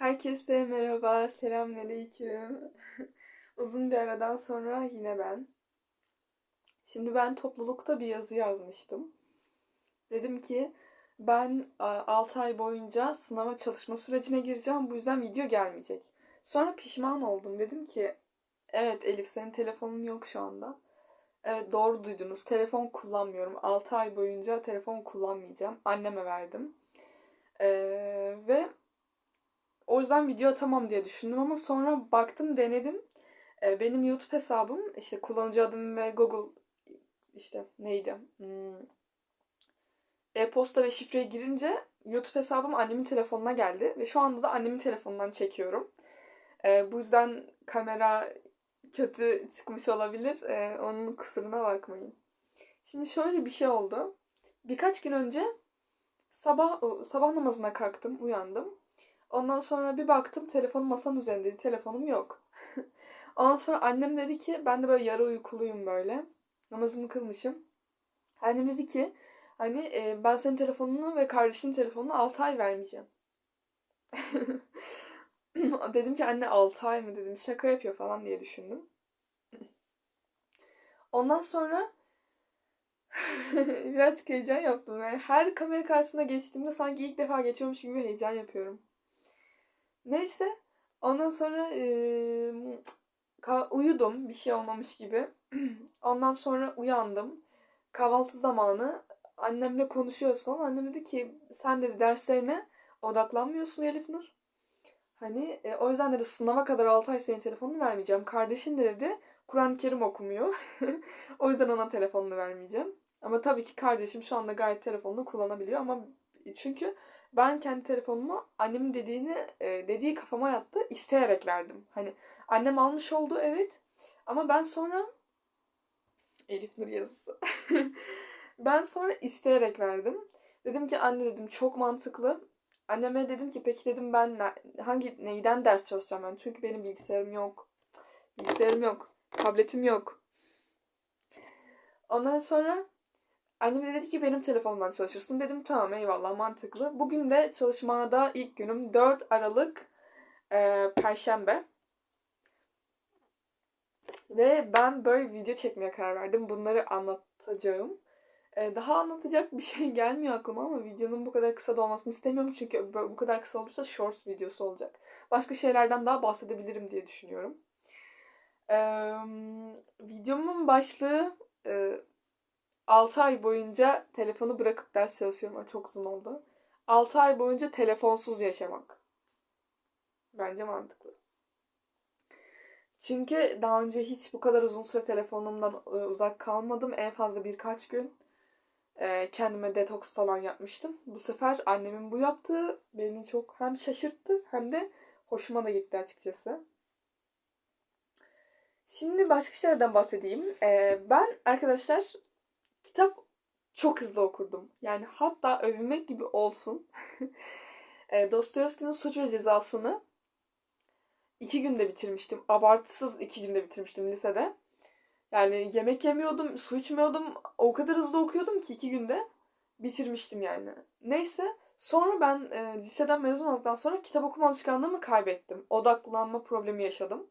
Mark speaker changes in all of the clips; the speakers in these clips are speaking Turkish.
Speaker 1: Herkese merhaba, selamünaleyküm. Uzun bir aradan sonra yine ben. Şimdi ben toplulukta bir yazı yazmıştım. Dedim ki ben 6 ay boyunca sınava çalışma sürecine gireceğim. Bu yüzden video gelmeyecek. Sonra pişman oldum. Dedim ki evet Elif senin telefonun yok şu anda. Evet doğru duydunuz. Telefon kullanmıyorum. 6 ay boyunca telefon kullanmayacağım. Anneme verdim. Ee, ve o yüzden video atamam diye düşündüm ama sonra baktım denedim. Ee, benim YouTube hesabım işte kullanıcı adım ve Google işte neydi? Hmm. E-posta ve şifreye girince YouTube hesabım annemin telefonuna geldi ve şu anda da annemin telefonundan çekiyorum. Ee, bu yüzden kamera kötü çıkmış olabilir. Ee, onun kusuruna bakmayın. Şimdi şöyle bir şey oldu. Birkaç gün önce sabah sabah namazına kalktım, uyandım. Ondan sonra bir baktım telefonum masanın üzerindeydi. Telefonum yok. Ondan sonra annem dedi ki ben de böyle yarı uykuluyum böyle. Namazımı kılmışım. Annem dedi ki hani e, ben senin telefonunu ve kardeşinin telefonunu 6 ay vermeyeceğim. dedim ki anne 6 ay mı dedim şaka yapıyor falan diye düşündüm. Ondan sonra biraz heyecan yaptım. Yani her kamera karşısına geçtiğimde sanki ilk defa geçiyormuş gibi heyecan yapıyorum. Neyse. Ondan sonra e, uyudum. Bir şey olmamış gibi. Ondan sonra uyandım. Kahvaltı zamanı. Annemle konuşuyoruz falan. Annem dedi ki sen dedi derslerine odaklanmıyorsun Elif Nur. Hani e, o yüzden dedi sınava kadar 6 ay senin telefonunu vermeyeceğim. Kardeşin de dedi Kur'an-ı Kerim okumuyor. o yüzden ona telefonunu vermeyeceğim. Ama tabii ki kardeşim şu anda gayet telefonunu kullanabiliyor ama çünkü ben kendi telefonumu annemin dediğini e, dediği kafama yattı isteyerek verdim. Hani annem almış oldu evet ama ben sonra Elif Nur yazısı. ben sonra isteyerek verdim. Dedim ki anne dedim çok mantıklı. Anneme dedim ki peki dedim ben hangi neyden ders çalışacağım ben? Çünkü benim bilgisayarım yok. Bilgisayarım yok. Tabletim yok. Ondan sonra Annem de dedi ki benim telefonumdan çalışırsın. Dedim tamam eyvallah mantıklı. Bugün de çalışmada ilk günüm 4 Aralık e, Perşembe. Ve ben böyle video çekmeye karar verdim. Bunları anlatacağım. E, daha anlatacak bir şey gelmiyor aklıma ama videonun bu kadar kısa da olmasını istemiyorum. Çünkü bu kadar kısa olursa shorts videosu olacak. Başka şeylerden daha bahsedebilirim diye düşünüyorum. E, videomun başlığı e, 6 ay boyunca telefonu bırakıp ders çalışıyorum. Çok uzun oldu. 6 ay boyunca telefonsuz yaşamak. Bence mantıklı. Çünkü daha önce hiç bu kadar uzun süre telefonumdan e, uzak kalmadım. En fazla birkaç gün e, kendime detoks falan yapmıştım. Bu sefer annemin bu yaptığı beni çok hem şaşırttı hem de hoşuma da gitti açıkçası. Şimdi başka şeylerden bahsedeyim. E, ben arkadaşlar kitap çok hızlı okurdum. Yani hatta övünmek gibi olsun. e, Dostoyevski'nin Suç ve Cezası'nı iki günde bitirmiştim. Abartısız iki günde bitirmiştim lisede. Yani yemek yemiyordum, su içmiyordum. O kadar hızlı okuyordum ki iki günde bitirmiştim yani. Neyse sonra ben e, liseden mezun olduktan sonra kitap okuma alışkanlığımı kaybettim. Odaklanma problemi yaşadım.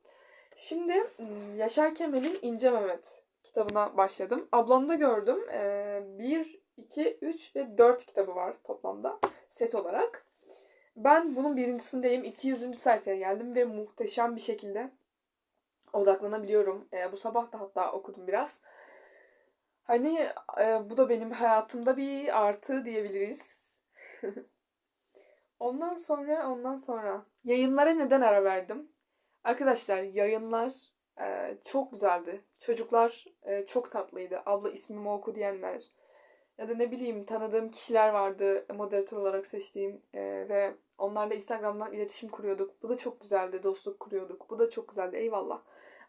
Speaker 1: Şimdi Yaşar Kemal'in İnce Mehmet kitabına başladım. Ablamda gördüm. Ee, 1, 2, 3 ve 4 kitabı var toplamda set olarak. Ben bunun birincisindeyim. 200. sayfaya geldim ve muhteşem bir şekilde odaklanabiliyorum. Ee, bu sabah da hatta okudum biraz. Hani e, bu da benim hayatımda bir artı diyebiliriz. ondan sonra ondan sonra yayınlara neden ara verdim? Arkadaşlar yayınlar ee, çok güzeldi. Çocuklar e, çok tatlıydı. Abla ismimi oku diyenler. Ya da ne bileyim tanıdığım kişiler vardı moderatör olarak seçtiğim e, ve onlarla Instagram'dan iletişim kuruyorduk. Bu da çok güzeldi. Dostluk kuruyorduk. Bu da çok güzeldi. Eyvallah.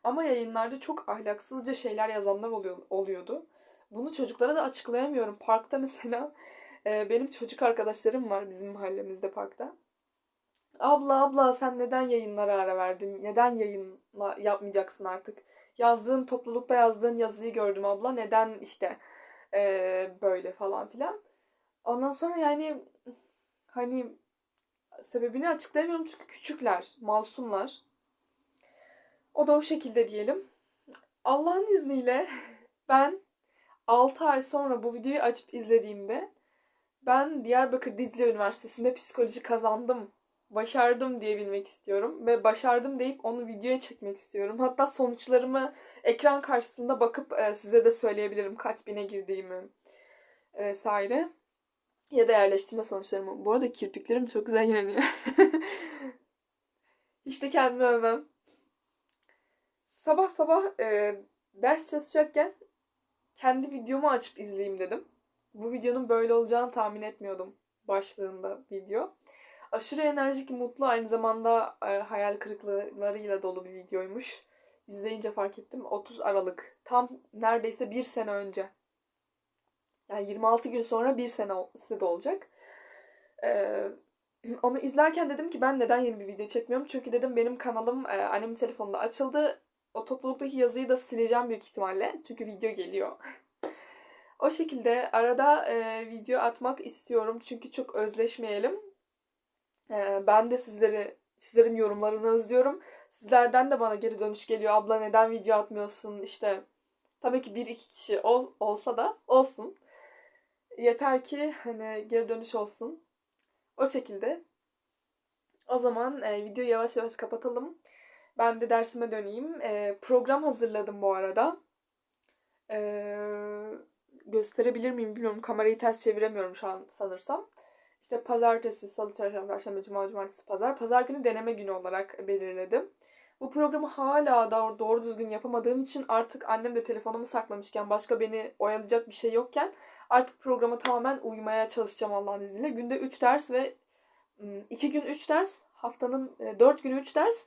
Speaker 1: Ama yayınlarda çok ahlaksızca şeyler yazanlar oluyor, oluyordu. Bunu çocuklara da açıklayamıyorum. Parkta mesela e, benim çocuk arkadaşlarım var bizim mahallemizde parkta. Abla abla sen neden yayınlara ara verdin? Neden yayınla yapmayacaksın artık? Yazdığın toplulukta yazdığın yazıyı gördüm abla. Neden işte ee, böyle falan filan. Ondan sonra yani hani sebebini açıklayamıyorum çünkü küçükler, masumlar. O da o şekilde diyelim. Allah'ın izniyle ben 6 ay sonra bu videoyu açıp izlediğimde ben Diyarbakır Dicle Üniversitesi'nde psikoloji kazandım, başardım diyebilmek istiyorum. Ve başardım deyip onu videoya çekmek istiyorum. Hatta sonuçlarımı ekran karşısında bakıp e, size de söyleyebilirim kaç bine girdiğimi e, vesaire. Ya da yerleştirme sonuçlarımı. Bu arada kirpiklerim çok güzel görünüyor. işte kendimi övmem. Sabah sabah e, ders çalışacakken kendi videomu açıp izleyeyim dedim. Bu videonun böyle olacağını tahmin etmiyordum başlığında video. Aşırı enerjik, mutlu, aynı zamanda e, hayal kırıklıklarıyla dolu bir videoymuş. İzleyince fark ettim. 30 Aralık. Tam neredeyse bir sene önce. Yani 26 gün sonra bir sene size de olacak. Ee, onu izlerken dedim ki ben neden yeni bir video çekmiyorum? Çünkü dedim benim kanalım e, annemin telefonunda açıldı. O topluluktaki yazıyı da sileceğim büyük ihtimalle. Çünkü video geliyor. o şekilde arada e, video atmak istiyorum. Çünkü çok özleşmeyelim. E, ben de sizleri sizlerin yorumlarını özlüyorum. Sizlerden de bana geri dönüş geliyor. Abla neden video atmıyorsun? İşte tabii ki bir iki kişi ol, olsa da olsun. Yeter ki hani geri dönüş olsun. O şekilde. O zaman e, videoyu yavaş yavaş kapatalım. Ben de dersime döneyim. E, program hazırladım bu arada. E, gösterebilir miyim bilmiyorum. Kamerayı ters çeviremiyorum şu an sanırsam. İşte pazartesi, salı, çarşamba, perşembe, cuma, cumartesi, pazar. Pazar günü deneme günü olarak belirledim. Bu programı hala da doğru düzgün yapamadığım için artık annem de telefonumu saklamışken başka beni oyalayacak bir şey yokken artık programa tamamen uymaya çalışacağım Allah'ın izniyle. Günde 3 ders ve 2 gün 3 ders, haftanın 4 günü 3 ders,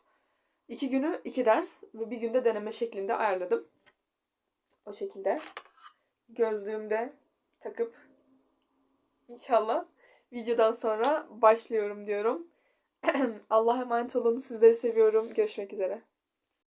Speaker 1: 2 günü 2 ders ve bir günde deneme şeklinde ayarladım. O şekilde. Gözlüğümde takıp inşallah videodan sonra başlıyorum diyorum. Allah'a emanet olun. Sizleri seviyorum. Görüşmek üzere.